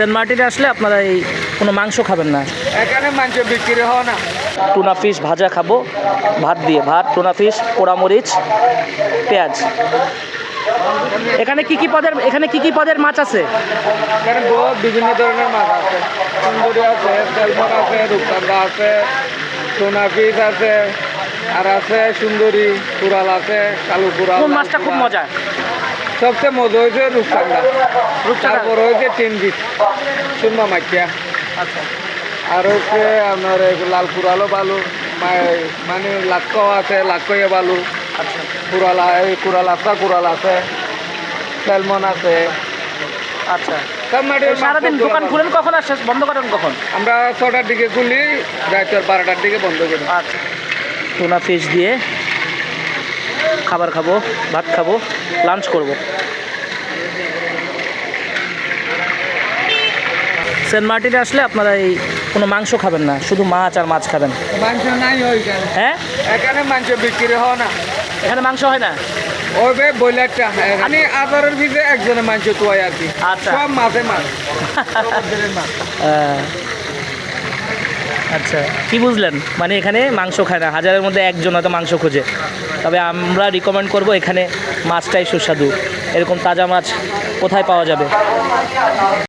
Saint মার্টিনে আসলে আপনারা এই কোনো মাংস খাবেন না। এখানে মাংস বিক্রি হয় না। টুনা ফিশ ভাজা খাব ভাত দিয়ে। ভাত টুনা ফিশ পোড়ামরিচ পেঁয়াজ। এখানে কি কি পদের এখানে কি কি পদের মাছ আছে? এখানে বহুত বিভিন্ন ধরনের মাছ আছে। সুন্দরী আছে সেলমন আছে রূপচান্দা আছে সোনা পিস আছে আর আছে সুন্দরী কুড়াল আছে কালু কুড়াল কোন মাছটা খুব মজা? সবচেয়ে মজা হয়েছে রূপচান্দা। তারপর হয়েছে তিন পিস সুরমা মাখিয়া আচ্ছা। আর হচ্ছে আপনার লাল কুড়ালও বালু মানে লাক্কাও আছে লাক্কইয়ে বালু। আচ্ছা। কুড়াল এই কুড়াল আছে কুড়াল আছে। সেলমন আছে। আচ্ছা। সারাদিন দোকান খুলেন কখন আর শেষ বন্ধ করেন কখন? আমরা ছটার দিকে খুলি রাতের বারোটার দিকে বন্ধ করি। আচ্ছা। টুনা ফিশ দিয়ে খাবার খাব ভাত খাব লাঞ্চ করব। সেন্ট মার্টিনে আসলে আপনারা এই কোনো মাংস খাবেন না শুধু মাছ আর মাছ খাবেন। মাংস নাই হ্যাঁ? এখানে মাংস বিক্রি হয় না। এখানে মাংস হয় না? ওই বে ব্রয়লারটা মানে আধারের ভিতরে একজনের মাংস তোয়াই আর কি আচ্ছা। সব মাছে মাছ মাছ আচ্ছা কি বুঝলেন? মানে এখানে মাংস খায় না, হাজারের মধ্যে একজন হয়তো মাংস খোঁজে। তবে আমরা রিকমেন্ড করব এখানে মাছটাই সুস্বাদু। এরকম তাজা মাছ কোথায় পাওয়া যাবে?